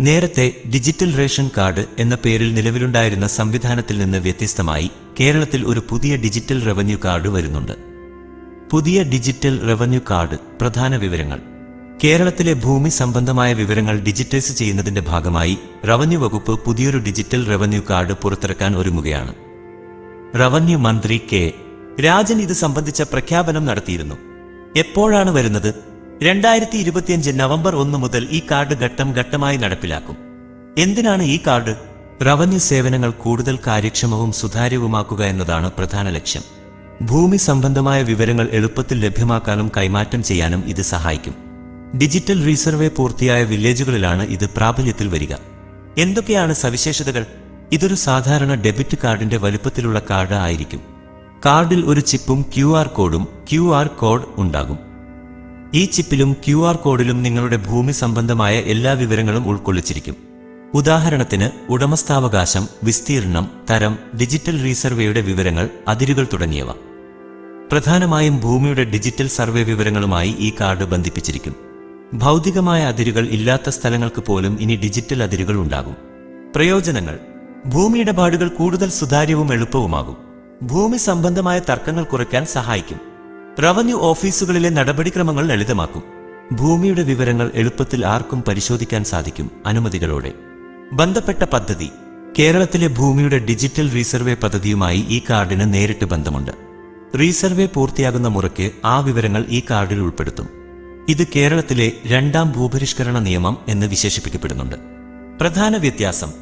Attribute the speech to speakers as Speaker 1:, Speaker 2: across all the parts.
Speaker 1: നേരത്തെ digital ration card എന്ന പേരിൽ നിലവിലുണ്ടായിരുന്ന സംവിധാനത്തിൽ നിന്ന് വ്യത്യസ്തമായി കേരളത്തിൽ ഒരു പുതിയ ഡിജിറ്റൽ റവന്യൂ കാർഡ് വരുന്നുണ്ട്. പുതിയ ഡിജിറ്റൽ റവന്യൂ കാർഡ് പ്രധാന വിവരങ്ങൾ. കേരളത്തിലെ ഭൂമി സംബന്ധമായ വിവരങ്ങൾ ഡിജിറ്റൈസ് ചെയ്യുന്നതിന്റെ ഭാഗമായി റവന്യൂ വകുപ്പ് പുതിയൊരു ഡിജിറ്റൽ റവന്യൂ കാർഡ് പുറത്തിറക്കാൻ ഒരുങ്ങുകയാണ്. റവന്യൂ മന്ത്രി കെ. രാജൻ ഇത് സംബന്ധിച്ച പ്രഖ്യാപനം നടത്തിയിരുന്നു. എപ്പോഴാണ് വരുന്നത്? രണ്ടായിരത്തി ഇരുപത്തിയഞ്ച് നവംബർ ഒന്ന് മുതൽ ഈ കാർഡ് ഘട്ടം ഘട്ടമായി നടപ്പിലാക്കും. എന്തിനാണ് ഈ കാർഡ്? റവന്യൂ സേവനങ്ങൾ കൂടുതൽ കാര്യക്ഷമവും സുതാര്യവുമാക്കുക എന്നതാണ് പ്രധാന ലക്ഷ്യം. ഭൂമി സംബന്ധമായ വിവരങ്ങൾ എളുപ്പത്തിൽ ലഭ്യമാക്കാനും കൈമാറ്റം ചെയ്യാനും ഇത് സഹായിക്കും. ഡിജിറ്റൽ റീസർവേ പൂർത്തിയായ വില്ലേജുകളിലാണ് ഇത് പ്രാബല്യത്തിൽ വരിക. എന്തൊക്കെയാണ് സവിശേഷതകൾ? ഇതൊരു സാധാരണ ഡെബിറ്റ് കാർഡിന്റെ വലുപ്പത്തിലുള്ള കാർഡ് ആയിരിക്കും. കാർഡിൽ ഒരു ചിപ്പും ക്യു കോഡും ക്യു കോഡ് ഉണ്ടാകും. ഈ ചിപ്പിലും ക്യു ആർ കോഡിലും നിങ്ങളുടെ ഭൂമി സംബന്ധമായ എല്ലാ വിവരങ്ങളും ഉൾക്കൊള്ളിച്ചിരിക്കും. ഉദാഹരണത്തിന് ഉടമസ്ഥാവകാശം വിസ്തീർണം തരം ഡിജിറ്റൽ റീസർവേയുടെ വിവരങ്ങൾ അതിരുകൾ തുടങ്ങിയവ. പ്രധാനമായും ഭൂമിയുടെ ഡിജിറ്റൽ സർവേ വിവരങ്ങളുമായി ഈ കാർഡ് ബന്ധിപ്പിച്ചിരിക്കും. ഭൗതികമായ അതിരുകൾ ഇല്ലാത്ത സ്ഥലങ്ങൾക്ക് പോലും ഇനി ഡിജിറ്റൽ അതിരുകൾ ഉണ്ടാകും. പ്രയോജനങ്ങൾ. ഭൂമിയിടപാടുകൾ കൂടുതൽ സുതാര്യവും എളുപ്പവുമാകും. ഭൂമി സംബന്ധമായ തർക്കങ്ങൾ കുറയ്ക്കാൻ സഹായിക്കും. റവന്യൂ ഓഫീസുകളിലെ നടപടിക്രമങ്ങൾ ലളിതമാക്കും. ഭൂമിയുടെ വിവരങ്ങൾ എളുപ്പത്തിൽ ആർക്കും പരിശോധിക്കാൻ സാധിക്കും അനുമതികളോടെ. ബന്ധപ്പെട്ട പദ്ധതി. കേരളത്തിലെ ഭൂമിയുടെ ഡിജിറ്റൽ റീസർവേ പദ്ധതിയുമായി ഈ കാർഡിന് നേരിട്ട് ബന്ധമുണ്ട്. റീസർവേ പൂർത്തിയാകുന്ന മുറയ്ക്ക് ആ വിവരങ്ങൾ ഈ കാർഡിൽ ഉൾപ്പെടുത്തും. ഇത് കേരളത്തിലെ രണ്ടാം ഭൂപരിഷ്കരണ നിയമം എന്ന് വിശേഷിപ്പിക്കപ്പെടുന്നുണ്ട്. പ്രധാന വ്യത്യാസം.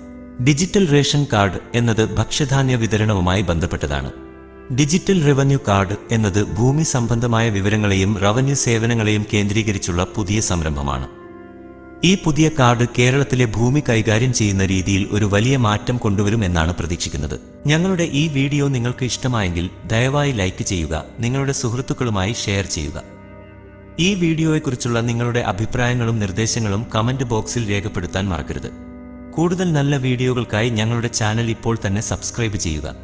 Speaker 1: ഡിജിറ്റൽ റേഷൻ കാർഡ് എന്നത് ഭക്ഷ്യധാന്യ വിതരണവുമായി ബന്ധപ്പെട്ടതാണ്. ഡിജിറ്റൽ റവന്യൂ കാർഡ് എന്നത് ഭൂമി സംബന്ധമായ വിവരങ്ങളെയും റവന്യൂ സേവനങ്ങളെയും കേന്ദ്രീകരിച്ചുള്ള പുതിയ സംരംഭമാണ്. ഈ പുതിയ കാർഡ് കേരളത്തിലെ ഭൂമി കൈകാര്യം ചെയ്യുന്ന രീതിയിൽ ഒരു വലിയ മാറ്റം കൊണ്ടുവരുമെന്നാണ് പ്രതീക്ഷിക്കുന്നത്. ഞങ്ങളുടെ ഈ വീഡിയോ നിങ്ങൾക്ക് ഇഷ്ടമായെങ്കിൽ ദയവായി ലൈക്ക് ചെയ്യുക നിങ്ങളുടെ സുഹൃത്തുക്കളുമായി ഷെയർ ചെയ്യുക. ഈ വീഡിയോയെക്കുറിച്ചുള്ള നിങ്ങളുടെ അഭിപ്രായങ്ങളും നിർദ്ദേശങ്ങളും കമന്റ് ബോക്സിൽ രേഖപ്പെടുത്താൻ മറക്കരുത്. കൂടുതൽ നല്ല വീഡിയോകൾക്കായി ഞങ്ങളുടെ ചാനൽ ഇപ്പോൾ തന്നെ സബ്സ്ക്രൈബ് ചെയ്യുക.